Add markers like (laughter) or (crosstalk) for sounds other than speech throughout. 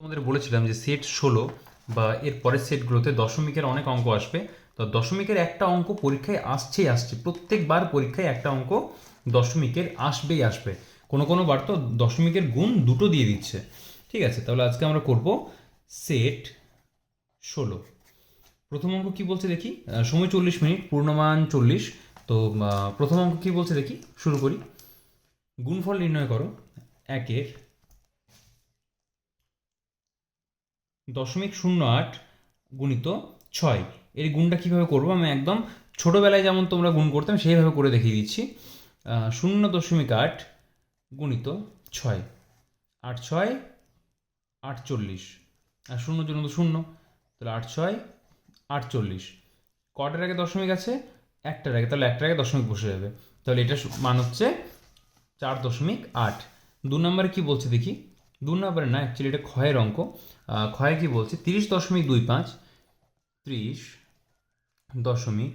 তোমাদের বলেছিলাম যে সেট ষোলো বা এর পরের সেটগুলোতে দশমিকের অনেক অঙ্ক আসবে। তো দশমিকের একটা অঙ্ক পরীক্ষায় আসছেই আসছে। প্রত্যেকবার পরীক্ষায় একটা অঙ্ক দশমিকের আসবেই আসবে। কোনো কোনো বার তো দশমিকের গুণ দুটো দিয়ে দিচ্ছে। ঠিক আছে, তাহলে আজকে আমরা করব সেট ষোলো। প্রথম অঙ্ক কি বলছে দেখি? সময় চল্লিশ মিনিট, পূর্ণমান চল্লিশ। তো প্রথম অঙ্ক কি বলছে দেখি? শুরু করি। গুণফল নির্ণয় করো। একের দশমিক শূন্য আট গুণিত ছয়। এর গুণটা কীভাবে করব? আমি একদম ছোটোবেলায় যেমন তোমরা গুণ করতাম, সেইভাবে করে দেখিয়ে দিচ্ছি। শূন্য দশমিক আট গুণিত ছয়। আট ছয় আটচল্লিশ আর শূন্য জন্য তো শূন্য। তাহলে আট ছয় আটচল্লিশ কটার আগে দশমিক আছে? একটার আগে। তাহলে একটার আগে দশমিক বসে যাবে। তাহলে এটা মান হচ্ছে চার দশমিক আট। দু নম্বরে কী বলছে দেখি। দু নম্বরে না অ্যাকচুয়ালি এটা ক্ষয়ের অঙ্ক। ক্ষয়ে কি বলছে? তিরিশ দশমিক দুই পাঁচ, ত্রিশ দশমিক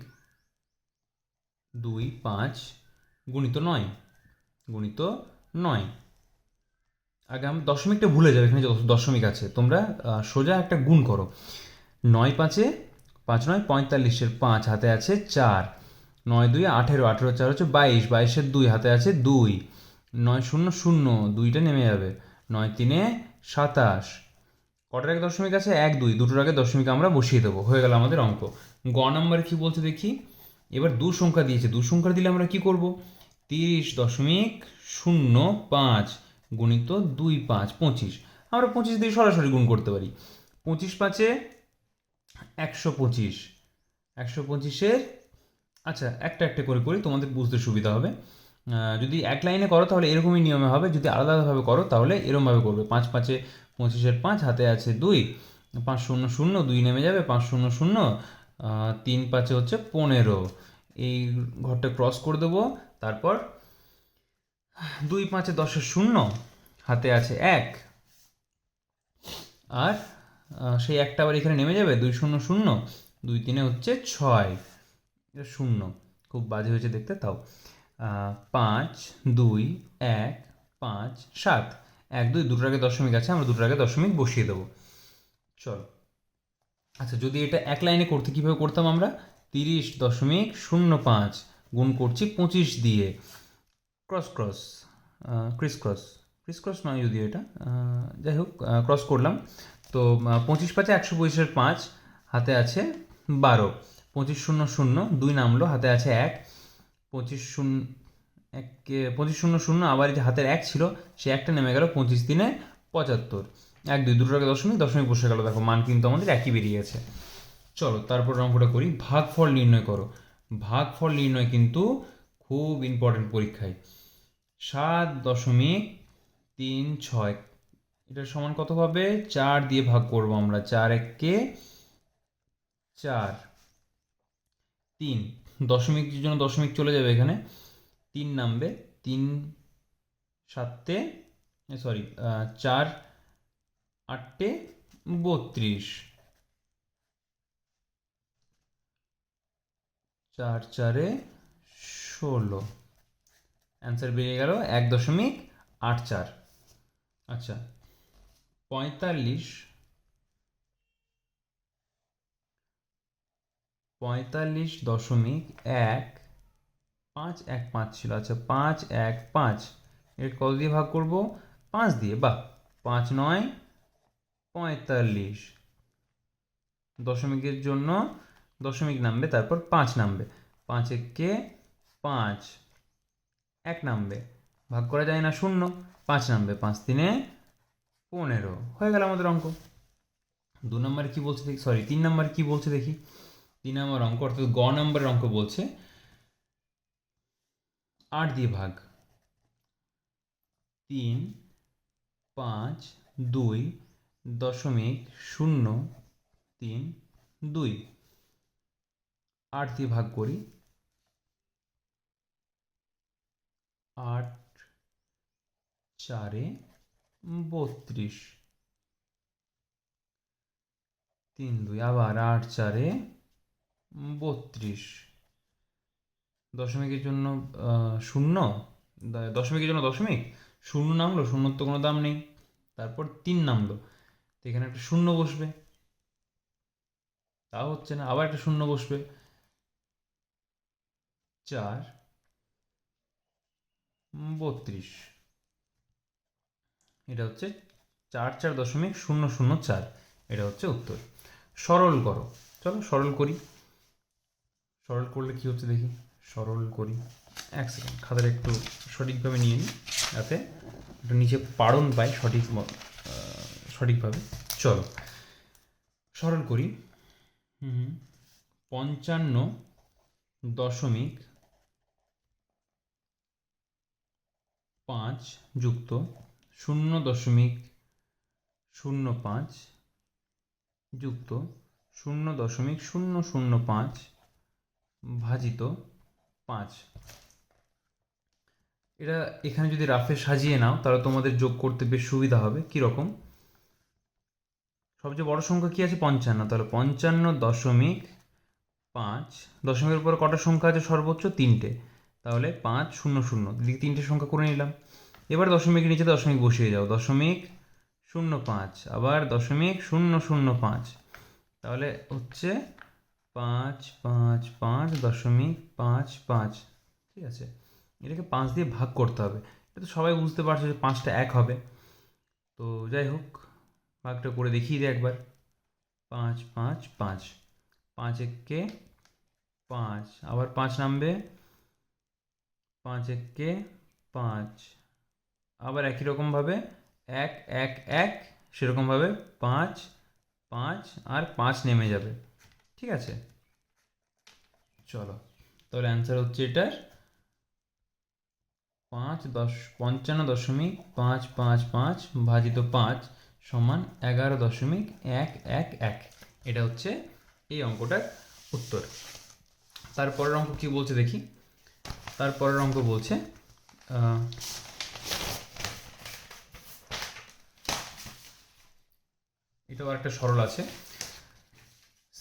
দুই পাঁচ গুণিত নয় গুণিত নয়। আগে আমি দশমিকটা ভুলে যাবে এখানে দশমিক আছে। তোমরা সোজা একটা গুণ করো। নয় পাঁচে, পাঁচ নয়, পঁয়তাল্লিশের পাঁচ হাতে আছে চার। নয় দুই, আঠেরো আঠেরো চার হচ্ছে বাইশ, বাইশের দুই হাতে আছে দুই। নয় শূন্য শূন্য, দুইটা নেমে যাবে। নয় তিনে সাতাশ। কটার আগে দশমিক আছে? এক, দুই। দুটোর আগে দশমিক আমরা বসিয়ে দেবো। হয়ে গেল আমাদের অঙ্ক। গ নম্বরে কি বলছে দেখি? এবার দু সংখ্যা দিয়েছে। দু সংখ্যা দিলে আমরা কি করব? তিরিশ দশমিক শূন্য পাঁচ গুণিত দুই পাঁচ পঁচিশ। আমরা পঁচিশ দিয়ে সরাসরি গুণ করতে পারি। পঁচিশ পাঁচে একশো পঁচিশ। একশো পঁচিশের আচ্ছা একটা একটা করে করি, তোমাদের বুঝতে সুবিধা হবে। যদি এক লাইনে করো তাহলে এরকমই নিয়মে হবে। যদি আলাদা আলাদাভাবে করো তাহলে এরমভাবে করবে। পাঁচ পাঁচে পঁচিশের পাঁচ, হাতে আছে দুই। পাঁচ শূন্য শূন্য, দুই নেমে যাবে। পাঁচ শূন্য শূন্য তিন পাঁচে হচ্ছে পনেরো। এই ঘরটা ক্রস করে দেবো। তারপর দুই পাঁচে দশের শূন্য, হাতে আছে এক। আর সেই একটা আবার এখানে নেমে যাবে, দুই শূন্য শূন্য, দুই তিনে হচ্ছে ছয়। শূন্য। খুব বাজে হয়েছে দেখতে, তাও। পাঁচ, দুই, এক, পাঁচ, সাত। এক, দুই, দুটোর আগে দশমিক আছে, আমরা দুটোর আগে দশমিক বসিয়ে দেবো। চলো। আচ্ছা যদি এটা এক লাইনে করতে কীভাবে করতাম আমরা? তিরিশ দশমিক শূন্য পাঁচ গুণ করছি পঁচিশ দিয়ে। Cross cross criss cross. Criss, cross নয় যদিও এটা যাই হোক ক্রস করলাম। তো পঁচিশ পাঁচে একশো পঁচিশের পাঁচ, হাতে আছে বারো। পঁচিশ শূন্য শূন্য, দুই নামলো, হাতে আছে এক। পঁচিশ শূন্য, এক, পঁচিশ শূন্য শূন্য, আবার যে হাতের এক ছিল, সে একটা নেমে গেল পঁচিশ দিনে পঁচাত্তর। এক, দুই দুটোর আগে দশমিক দশমিক বসে গেল, দেখো মান কিন্তু আমাদের একই বেরিয়ে গেছে। চলো, তারপর অঙ্কটা করি। ভাগফল নির্ণয় করো। ভাগফল নির্ণয় কিন্তু খুব ইম্পর্টেন্ট পরীক্ষায়। সাত দশমিক তিন ছয় এটার সমান কত হবে? চার দিয়ে ভাগ করব আমরা। চার এককে চার, তিন। দশমিক জন্য দশমিক চলে যাবে এখানে। তিন নামবে। তিন সাতে সরি চার আটটে বত্রিশ। চার চারে ষোলো। অ্যান্সার বেরিয়ে গেল এক দশমিক আট চার। আচ্ছা পঁয়তাল্লিশ পঁয়তাল্লিশ দশমিক এক পাঁচ এক পাঁচ ছিল। আচ্ছা পাঁচ এক পাঁচ। এর কত দিয়ে ভাগ করব? পাঁচ দিয়ে, বাহ। পাঁচ নয়, পঁয়তাল্লিশ। দশমিকের জন্য দশমিক নামবে, তারপর পাঁচ নামবে। পাঁচ একে পাঁচ, এক নামবে। ভাগ করা যায় না, শূন্য। পাঁচ নামবে, পাঁচ তিনে পনেরো। হয়ে গেল আমাদের অঙ্ক। দু নম্বরে কি বলছে দেখি? সরি তিন নম্বর কি বলছে দেখি? তিন নম্বর অঙ্ক, অর্থাৎ গ নম্বরের অঙ্ক বলছে, আট দিয়ে ভাগ। তিন, পাঁচ, দুই, দশমিক শূন্য, তিন, দুই। আট দিয়ে ভাগ করি। আট চারে বত্রিশ। তিন, দুই, আবার আট চারে বত্রিশ। দশমিকের জন্য শূন্য? দশমিকের জন্য দশমিক? শূন্য নামলো শূন্যর তো কোনো দাম নেই। তারপর তিন নামলো। তো এখানে একটা শূন্য বসবে। তাও হচ্ছে না, আবার একটা শূন্য বসবে। চার বত্রিশ। এটা হচ্ছে চার চার দশমিক, শূন্য শূন্য, চার। এটা হচ্ছে উত্তর। সরল করো। চলো সরল করি। সরল করলে কি হচ্ছে দেখি? সরল করি। এক সেকেন্ড খাতাটা একটু সঠিকভাবে নিয়ে নিই, যাতে একটু নিচে পাড়ন পাই সঠিক সঠিকভাবে। চলো, সরল করি। পঞ্চান্ন দশমিক পাঁচ যুক্ত শূন্য দশমিক শূন্য পাঁচ যুক্ত শূন্য দশমিক শূন্য শূন্য পাঁচ ভাজিত পাঁচ। এটা এখানে যদি রাফে সাজিয়ে নাও, তাহলে তোমাদের যোগ করতে বেশ সুবিধা হবে। কীরকম সবচেয়ে বড় সংখ্যা কী আছে? পঞ্চান্ন। তাহলে পঞ্চান্ন দশমিক পাঁচ। দশমিকের উপর কটা সংখ্যা আছে? সর্বোচ্চ তিনটে। তাহলে পাঁচ শূন্য শূন্য। দিকে তিনটে সংখ্যা করে নিলাম। এবার দশমিকের নিচে দশমিক বসিয়ে যাও। দশমিক শূন্য পাঁচ। আবার দশমিক শূন্য শূন্য পাঁচ। তাহলে হচ্ছে পাঁচ পাঁচ পাঁচ দশমিক পাঁচ পাঁচ। ঠিক আছে? এটাকে পাঁচ দিয়ে ভাগ করতে হবে। এটা তো সবাই বুঝতে পারছে যে পাঁচটা এক হবে। তো যাই হোক, ভাগটা করে দেখিয়ে দিই একবার। পাঁচ পাঁচ পাঁচ। পাঁচ এককে পাঁচ। আবার পাঁচ নামবে। পাঁচ এককে পাঁচ। আবার একই রকমভাবে এক এক এক সেরকমভাবে পাঁচ পাঁচ আর পাঁচ নেমে যাবে। ঠিক আছে? চলো। তাহলে অ্যান্সার হচ্ছে এটার পাঁচ দশ, পঞ্চান্ন দশমিক পাঁচ পাঁচ পাঁচ ভাজিত পাঁচ সমান এগারো দশমিক এক এক এক। এটা হচ্ছে এই অঙ্কটার উত্তর। তারপরের অঙ্ক কি বলছে দেখি? তারপরের অঙ্ক বলছে এটাও একটা সরল আছে।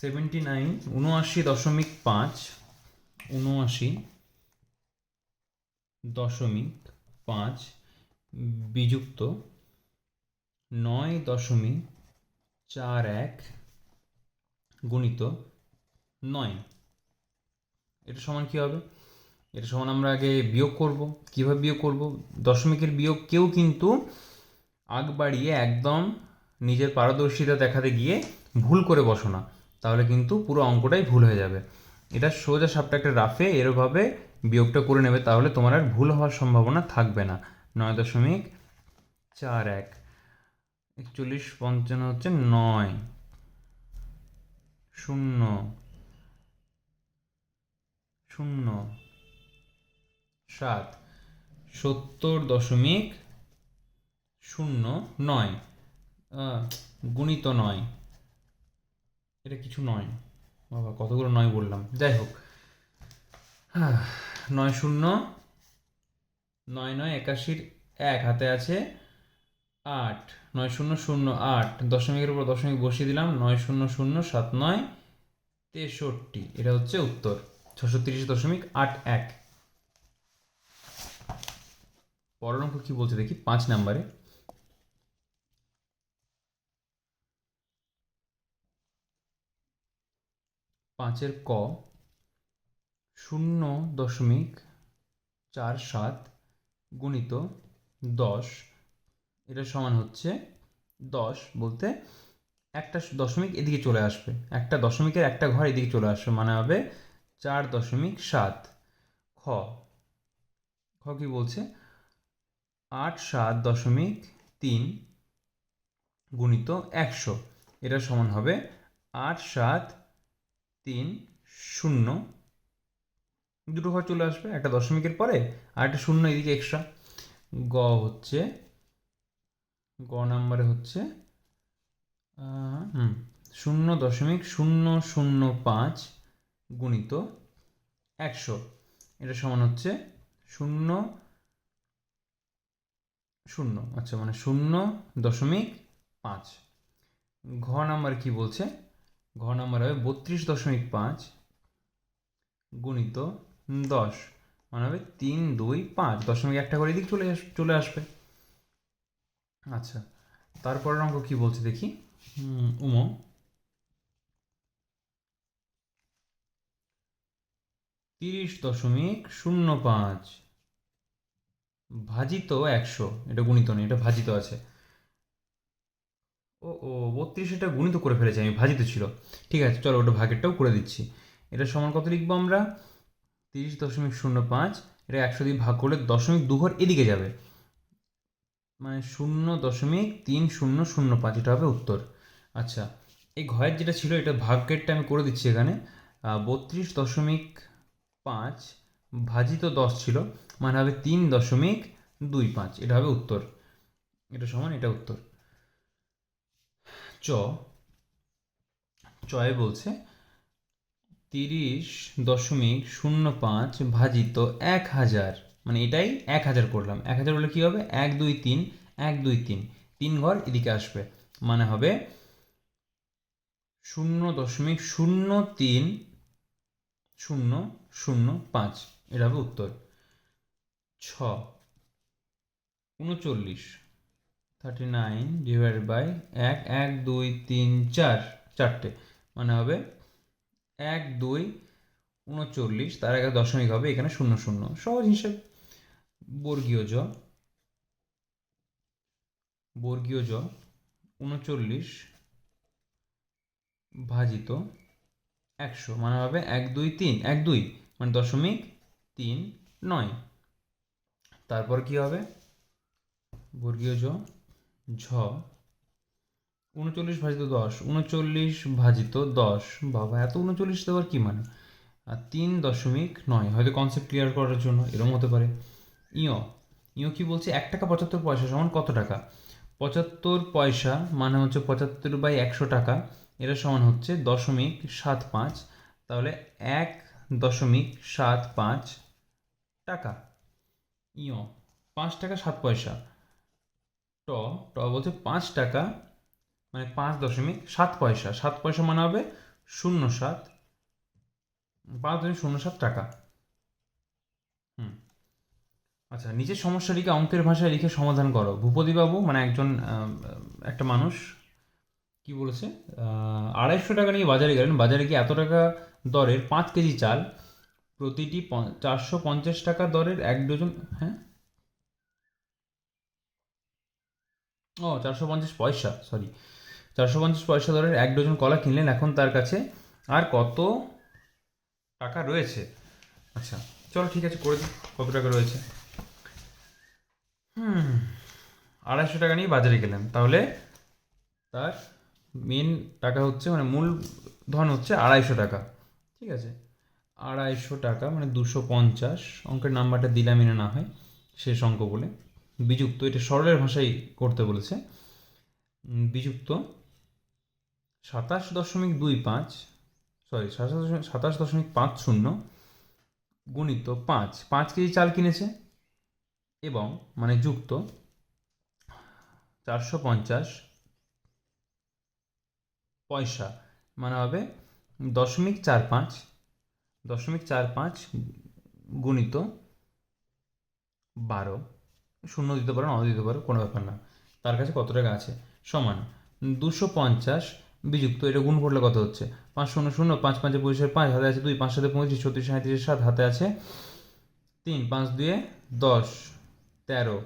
সেভেন্টি নাইন, উনআশি দশমিক পাঁচ, উনআশি দশমিক পাঁচ বিযুক্ত নয় দশমিক চার এক গুণিত নয়। এটা সমান কী হবে? এটা সমান আমরা আগে বিয়োগ করব। কীভাবে বিয়োগ করব? দশমিকের বিয়োগ কেউ কিন্তু আগ বাড়িয়ে একদম নিজের পারদর্শিতা দেখাতে গিয়ে ভুল করে বসো না। তাহলে কিন্তু পুরো অঙ্কটাই ভুল হয়ে যাবে। এটা সোজা সাপটা একটা রাফে এরভাবে বিয়োগটা করে নেবে, তাহলে তোমার আর ভুল হওয়ার সম্ভাবনা থাকবে না। নয় দশমিক চার এক, একচল্লিশ পঞ্চান্ন হচ্ছে নয়, শূন্য শূন্য, সাত, সত্তর দশমিক শূন্য নয় গুণিত নয়। এটা কিছু নয়। বাবা কতগুলো নয় বললাম। যাই হোক। হ্যাঁ, নয় শূন্য নয় নয় একাশির এক হাতে আছে আট। নয় শূন্য শূন্য আট। দশমিকের উপর দশমিক বসিয়ে দিলাম। নয় শূন্য শূন্য সাত নয় তেষট্টি। এটা হচ্ছে উত্তর। ছশো তিরিশ দশমিক আট এক। পরের অঙ্ক কি বলছে দেখি? পাঁচ নাম্বারে। পাঁচের ক, শূন্য দশমিক চার সাত গুণিত দশ। এটা সমান হচ্ছে দশ বলতে একটা দশমিক এদিকে চলে আসবে। একটা দশমিকের একটা ঘর এদিকে চলে আসবে মানে হবে চার দশমিক সাত। খ খ কি বলছে? আট সাত দশমিক তিন গুণিত একশো। এটা সমান হবে আট সাত তিন, শূন্য। দুটো ঘর চলে আসবে, একটা দশমিকের পরে আর একটা শূন্য এদিকে এক্সট্রা গ হচ্ছে, গ নাম্বারে হচ্ছে শূন্য দশমিক শূন্য শূন্য পাঁচ গুণিত একশো। এটা সমান হচ্ছে শূন্য শূন্য আচ্ছা মানে শূন্য দশমিক পাঁচ। ঘ নাম্বার কি বলছে? ঘ নাম্বার হবে বত্রিশ দশমিক পাঁচ গুণিত দশ। মানে হবে তিন, দুই, পাঁচ। দশমিক একটা করে দিক চলে চলে আসবে। আচ্ছা তারপরের অঙ্ক কি বলছে দেখি। উমো তিরিশ দশমিক শূন্য পাঁচ ভাজিত একশো। এটা গুণিত নেই এটা ভাজিত আছে। ও ও বত্রিশ এটা গুণিত করে ফেলেছি, আমি ভাজিত ছিল। ঠিক আছে, চলো ওটা ভাগেরটাও করে দিচ্ছি। এটা সমান কত লিখব আমরা? তিরিশ দশমিক শূন্য পাঁচ, এটা একশো দিয়ে ভাগ করলে দশমিক দু ঘর এদিকে যাবে। মানে শূন্য দশমিক তিন শূন্য শূন্য পাঁচ, এটা হবে উত্তর। আচ্ছা এই ঘয়ের যেটা ছিল, এটা ভাগ্যেরটা আমি করে দিচ্ছি এখানে। বত্রিশ দশমিক পাঁচ ভাজিত দশ ছিল মানে হবে তিন দশমিক দুই পাঁচ, এটা হবে উত্তর। এটা সমান, এটা উত্তর। চ, চয়ে বলছে, তিরিশ দশমিক শূন্য পাঁচ ভাজিত এক হাজার। মানে এটাই এক হাজার করলাম। এক হাজার হলে কী হবে? এক, দুই, তিন, এক, দুই, তিন। তিন ঘর এদিকে আসবে। মানে হবে শূন্য দশমিক শূন্য তিন শূন্য শূন্য পাঁচ। এটা হবে উত্তর। ছ, উনচল্লিশ। থার্টি নাইন ডিভাইডেড বাই এক এক, দুই, তিন, চার, চারটে। মানে হবে এক, দুই, উনচল্লিশ। তার আগে দশমিক হবে, এখানে শূন্য শূন্য। সহজ হিসেব। বর্গীয় জ। বর্গীয় জ উনচল্লিশ ভাজিত একশো। মানে হবে এক, দুই, তিন, এক, দুই। মানে দশমিক তিন, নয়। তারপর কি হবে? বর্গীয় জ ঝ। উনচল্লিশ ভাজিত দশ। উনচল্লিশ ভাজিত দশ। বাবা, এত উনচল্লিশ দেওয়ার কী মানে? তিন দশমিক নয়। হয়তো কনসেপ্ট ক্লিয়ার করার জন্য এরকম হতে পারে। ইয়। ইয় কি বলছে? এক টাকা পঁচাত্তর পয়সা সমান কত টাকা? পঁচাত্তর পয়সা মানে হচ্ছে পঁচাত্তর বাই একশো টাকা। এটা সমান হচ্ছে দশমিক সাত পাঁচ। তাহলে এক দশমিক সাত পাঁচ টাকা। ইয়। পাঁচ টাকা সাত পয়সা। ট ট বলছে পাঁচ টাকা মানে পাঁচ দশমিক সাত পয়সা। সাত পয়সা মানে হবে শূন্য সাত, পাঁচ দশমিক শূন্য সাত টাকা। হুম। আচ্ছা নিচের সমস্যাটিকে অঙ্কের ভাষায় লিখে সমাধান করো। ভূপতিবাবু মানে একজন একটা মানুষ, কি বলেছে? আড়াইশো টাকা নিয়ে বাজারে গেলেন। বাজারে গিয়ে এত টাকা দরের পাঁচ কেজি চাল, প্রতিটি চারশো পঞ্চাশ টাকা দরের এক ডজন হ্যাঁ? ও, চারশো পঞ্চাশ পয়সা সরি চারশো পঞ্চাশ পয়সা দরের এক ডজন কলা কিনলেন এখন তার কাছে। আর কত টাকা রয়েছে? আচ্ছা চলো ঠিক আছে, করে দিই, কত টাকা রয়েছে? হুম, আড়াইশো টাকা নিয়ে বাজারে গেলেন তাহলে তার মেন টাকা হচ্ছে মানে মূল ধন হচ্ছে আড়াইশো টাকা। ঠিক আছে? আড়াইশো টাকা মানে দুশো পঞ্চাশ। অঙ্কের নাম্বারটা দিলামই না না হয়, শেষ অঙ্ক বলে। বিযুক্ত, এটা সরলের ভাষায় করতে বলেছে। বিযুক্ত সাতাশ দশমিক দুই পাঁচ সরি সাতাশ দশমিক পাঁচ শূন্য গুণিত পাঁচ। পাঁচ কেজি চাল কিনেছে এবং মানে যুক্ত চারশো পঞ্চাশ পয়সা মানে হবে দশমিক চার পাঁচ, দশমিক চার পাঁচ গুণিত বারো। শূন্য দিতে পারো নাও দিতে পারো, কোনো ব্যাপার না। তার কাছে কত টাকা আছে? সমান দুশো পঞ্চাশ বিযুক্ত, এটা গুণ করলে কত হচ্ছে? পাঁচ শূন্য শূন্য, পাঁচ পাঁচে পঁচিশের পাঁচ, হাতে আছে দুই, পাঁচ সাথে পঁচিশ, ছত্রিশ সাঁত্রিশের সাত, হাতে আছে তিন, পাঁচ দুয়ে দশ, তেরো,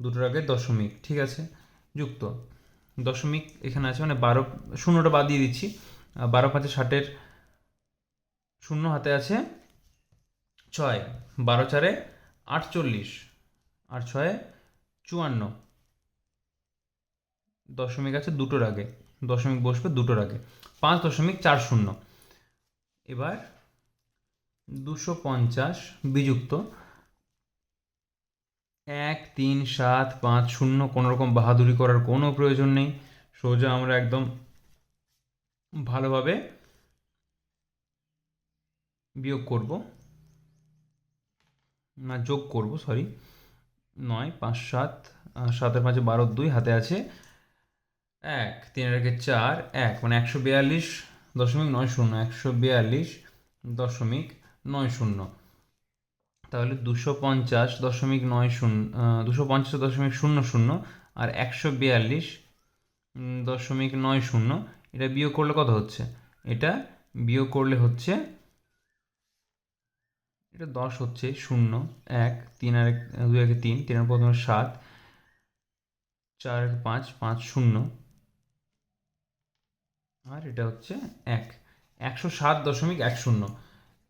দুটোর আগে দশমিক, ঠিক আছে? যুক্ত। দশমিক এখানে আছে মানে বারো, শূন্যটা বাদ দিয়ে দিচ্ছি। বারো পাঁচে ষাটের শূন্য হাতে আছে ছয়, বারো চারে আটচল্লিশ। আর ছয়ে চুয়ান্ন। দশমিক আছে দুটোর আগে। দশমিক বসবে দুটোর আগে। পাঁচ দশমিক চার শূন্য। এবার দুশো পঞ্চাশ বিযুক্ত। এক, তিন, সাত, পাঁচ, শূন্য কোনো রকম বাহাদুরি করার কোনো প্রয়োজন নেই। সোজা আমরা একদম ভালোভাবে বিয়োগ করব। না, যোগ করব সরি নয়, পাঁচ, সাত সাতের পাঁচে বারো, দুই, হাতে আছে এক, তিনের একে চার, এক মানে একশো বিয়াল্লিশ দশমিক নয় শূন্য, একশো বিয়াল্লিশ দশমিক নয় শূন্য। তাহলে দুশো পঞ্চাশ দশমিক নয় শূন্য দুশো পঞ্চাশ দশমিক শূন্য শূন্য আর একশো বিয়াল্লিশ দশমিক নয় শূন্য, এটা বিয়োগ করলে কত হচ্ছে? এটা বিয়োগ করলে হচ্ছে এটা দশ হচ্ছে, শূন্য, এক, তিন আর এক, দুই একে তিন তিনের প্রথমে সাত, চার এক পাঁচ পাঁচ শূন্য। আর এটা হচ্ছে এক, একশো সাত দশমিক এক শূন্য,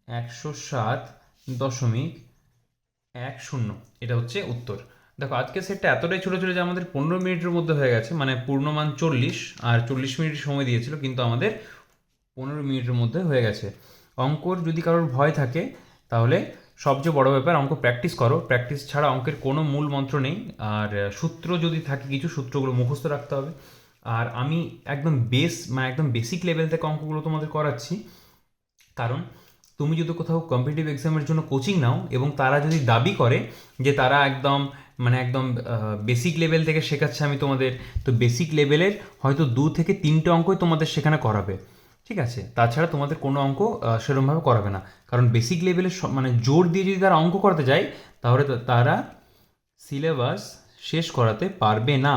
একশো সাত দশমিক এক শূন্য, এটা হচ্ছে উত্তর। দেখো আজকে সেটটা এতটাই ছোটো ছিল যে আমাদের পনেরো মিনিটের মধ্যে হয়ে গেছে মানে পূর্ণমান চল্লিশ, আর চল্লিশ মিনিট সময় দিয়েছিল, কিন্তু আমাদের পনেরো মিনিটের মধ্যে হয়ে গেছে। অঙ্কর যদি কারোর ভয় থাকে তাহলে সবচেয়ে বড় ব্যাপার, অঙ্ক প্র্যাকটিস করো। প্র্যাকটিস ছাড়া অঙ্কের কোনো মূল মন্ত্র নেই। আর সূত্র যদি থাকে কিছু, সূত্রগুলো মুখস্থ রাখতে হবে। আর আমি একদম বেস মানে একদম বেসিক লেভেল থেকে অঙ্কগুলো তোমাদের করাচ্ছি। কারণ তুমি যদি কোথাও কম্পিটিটিভ এক্সামের জন্য কোচিং নাও এবং তারা যদি দাবি করে যে তারা একদম মানে একদম বেসিক লেভেল থেকে শেখাচ্ছে আমি তোমাদের, তো বেসিক লেভেলের হয়তো দু থেকে তিনটে অঙ্কই তোমাদের সেখানে করাবে। ঠিক আছে তাছাড়া তোমাদের কোনো অঙ্ক আহ, সেরকমভাবে করাবে না। কারণ বেসিক লেভেলের মানে জোর দিয়ে যদি তারা অঙ্ক করাতে যায় তাহলে তারা সিলেবাস শেষ করাতে পারবে না।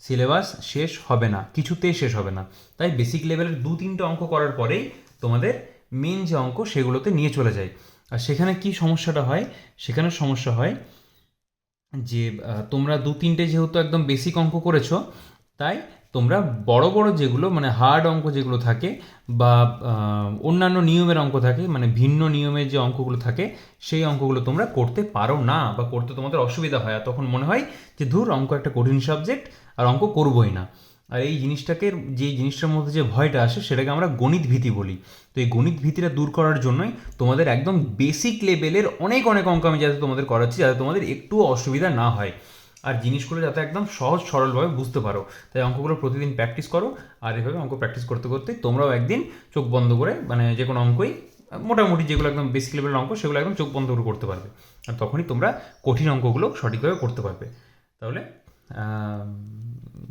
সিলেবাস শেষ হবে না কিছুতেই শেষ হবে না। তাই বেসিক লেভেলের দু তিনটে অঙ্ক করার পরেই তোমাদের মেন যে অঙ্ক সেগুলোতে নিয়ে চলে যায়। আর সেখানে কি সমস্যাটা হয়? সেখানে সমস্যা হয় যে তোমরা দু তিনটে যেহেতু একদম বেসিক অঙ্ক করেছ তাই তোমরা বড় বড় যেগুলো মানে হার্ড অঙ্ক যেগুলো থাকে বা অন্যান্য নিয়মের অঙ্ক থাকে মানে ভিন্ন নিয়মের যে অঙ্কগুলো থাকে, সেই অঙ্কগুলো তোমরা করতে পারো না বা করতে তোমাদের অসুবিধা হয়। আর তখন মনে হয় যে, ধুর, অঙ্ক একটা কঠিন সাবজেক্ট আর অঙ্ক করবোই না। আর এই জিনিসটাকে, যে জিনিসটার মধ্যে যে ভয়টা আসে, সেটাকে আমরা গণিত ভীতি বলি। তো এই গণিত ভীতিটা দূর করার জন্যই তোমাদের একদম বেসিক লেভেলের অনেক অনেক অঙ্ক আমি যাতে তোমাদের করাচ্ছি, যাতে তোমাদের একটুও অসুবিধা না হয়। আর জিনিসগুলো যাতে একদম সহজ সরলভাবে বুঝতে পারো। তাই অঙ্কগুলো প্রতিদিন প্র্যাকটিস করো, আর এভাবে অঙ্ক প্র্যাকটিস করতে করতে তোমরাও একদিন চোখ বন্ধ করে মানে যে কোনো অঙ্কই, মোটামুটি যেগুলো একদম বেসিক লেভেলের অঙ্ক, সেগুলো একদম চোখ বন্ধ করে করতে পারবে। আর তখনই তোমরা কঠিন অঙ্কগুলো সঠিকভাবে করতে পারবে। তাহলে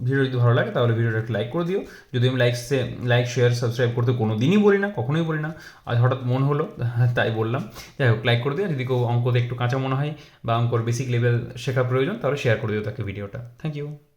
ভিডিও যদি ভালো লাগে, তাহলে ভিডিওটা একটু লাইক করে দিও। যদি আমি লাইকসে লাইক শেয়ার সাবস্ক্রাইব করতে কোনো দিনই বলি না, কখনোই বলি না। আজ হঠাৎ মন হলো, (laughs) তাই বললাম। যাই হোক লাইক করে দিও। যদি কেউ অঙ্কতে একটু কাঁচা মনে হয় বা অঙ্কর বেসিক লেভেল শেখা প্রয়োজন, তাহলে শেয়ার করে দিও তাকে ভিডিওটা। Thank you